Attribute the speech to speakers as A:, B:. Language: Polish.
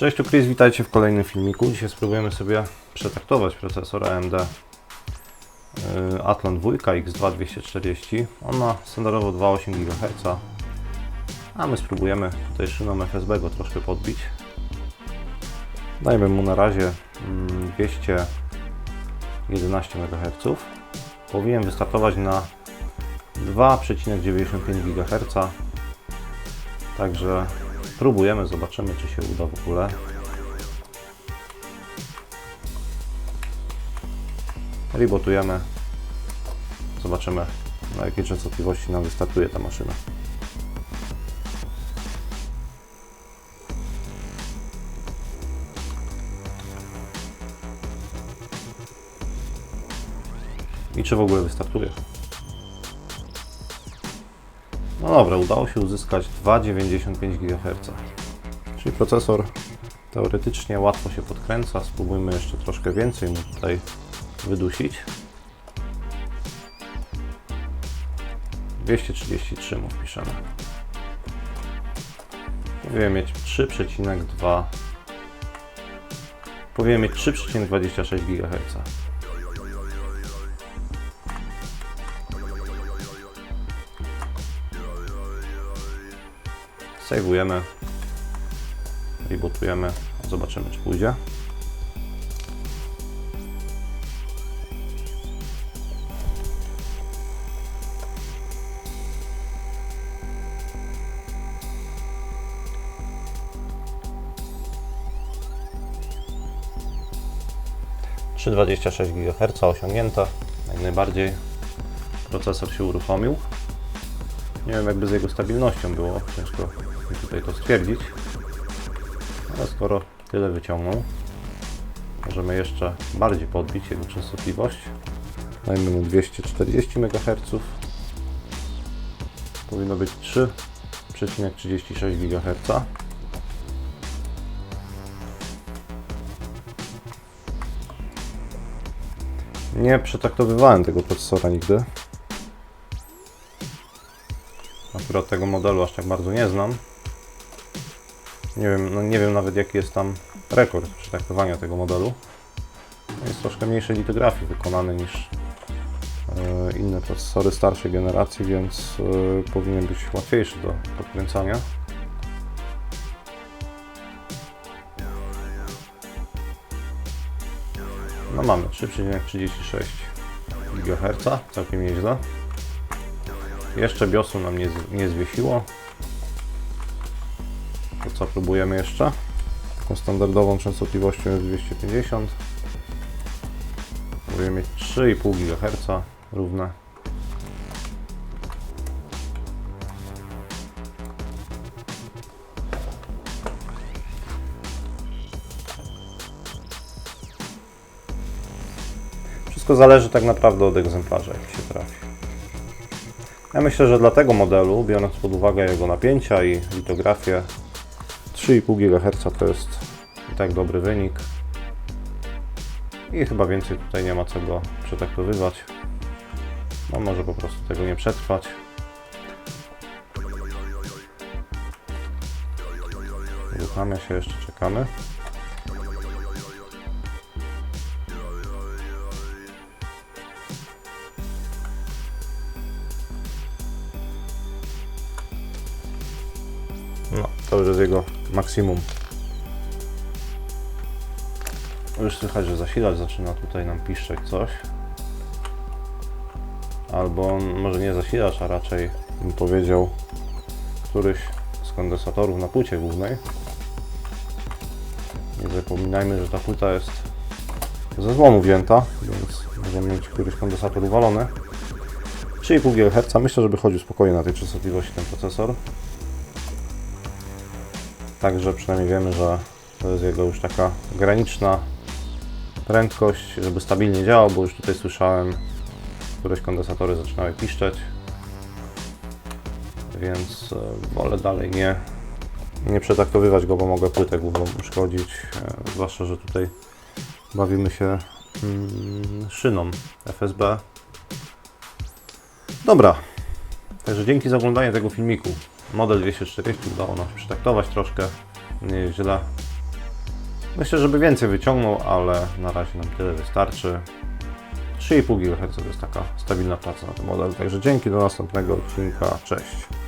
A: Cześć, tu Chris, witajcie w kolejnym filmiku. Dzisiaj spróbujemy sobie przetaktować procesor AMD Athlon 2 X2240. On ma standardowo 2,8 GHz, a my spróbujemy tutaj szyną FSB go troszkę podbić. Dajmy mu na razie mm, 211 MHz. Powinien wystartować na 2,95 GHz. Także Próbujemy, zobaczymy czy się uda w ogóle. Rebotujemy. Zobaczymy na jakiej częstotliwości nam wystartuje ta maszyna. I czy w ogóle wystartuje. No dobra, udało się uzyskać 2,95 GHz. Czyli procesor teoretycznie łatwo się podkręca. Spróbujmy jeszcze troszkę więcej mu tutaj wydusić. 233 mu wpiszemy. Powinien mieć 3,2 Powinien mieć 3,26 GHz. Sejwujemy. Rebootujemy. Zobaczymy, czy pójdzie. Trzy 26 GHz osiągnięte. Jak najbardziej procesor się uruchomił. Nie wiem, jakby z jego stabilnością było. Ciężko mi tutaj to stwierdzić. Ale skoro tyle wyciągnął, możemy jeszcze bardziej podbić jego częstotliwość. Dajmy mu 240 MHz. Powinno być 3,36 GHz. Nie przetaktowywałem tego procesora nigdy. Akurat tego modelu aż tak bardzo nie znam. Nie wiem, no nie wiem nawet jaki jest tam rekord przetraktowania tego modelu. Jest troszkę mniejszej litografii wykonany niż e, inne procesory starszej generacji, więc e, powinien być łatwiejszy do podkręcania. No mamy 3,36 GHz, całkiem nieźle. Jeszcze biosu nam nie, nie zwiesiło. To co, próbujemy jeszcze? Taką standardową częstotliwością jest 250. Próbujemy mieć 3,5 GHz równe. Wszystko zależy tak naprawdę od egzemplarza, jaki się trafi. Ja myślę, że dla tego modelu, biorąc pod uwagę jego napięcia i litografię, 3,5 GHz to jest i tak dobry wynik. I chyba więcej tutaj nie ma co go przetaktowywać. No może po prostu tego nie przetrwać. Uruchamia się, jeszcze czekamy. Już jest jego maksimum. Już słychać, że zasilacz zaczyna tutaj nam piszczeć coś. Albo może nie zasilacz, a raczej bym powiedział któryś z kondensatorów na płycie głównej. Nie zapominajmy, że ta płyta jest ze złomu wzięta, więc możemy mieć któryś kondensator uwalony. 3,5 GHz. Myślę, żeby chodził spokojnie na tej częstotliwości ten procesor. Także przynajmniej wiemy, że to jest jego już taka graniczna prędkość, żeby stabilnie działał, bo już tutaj słyszałem, któreś kondensatory zaczynały piszczeć. Więc e, wolę dalej nie, nie przetaktowywać go, bo mogę płytę główną uszkodzić. e, Zwłaszcza, że tutaj bawimy się mm, szyną FSB. Dobra, Także dzięki za oglądanie tego filmiku. Model 240 udało nam się przetaktować troszkę, nie jest źle. Myślę, żeby więcej wyciągnął, ale na razie nam tyle wystarczy. 3,5 GHz to jest taka stabilna praca na ten model. Także dzięki do następnego odcinka. Cześć.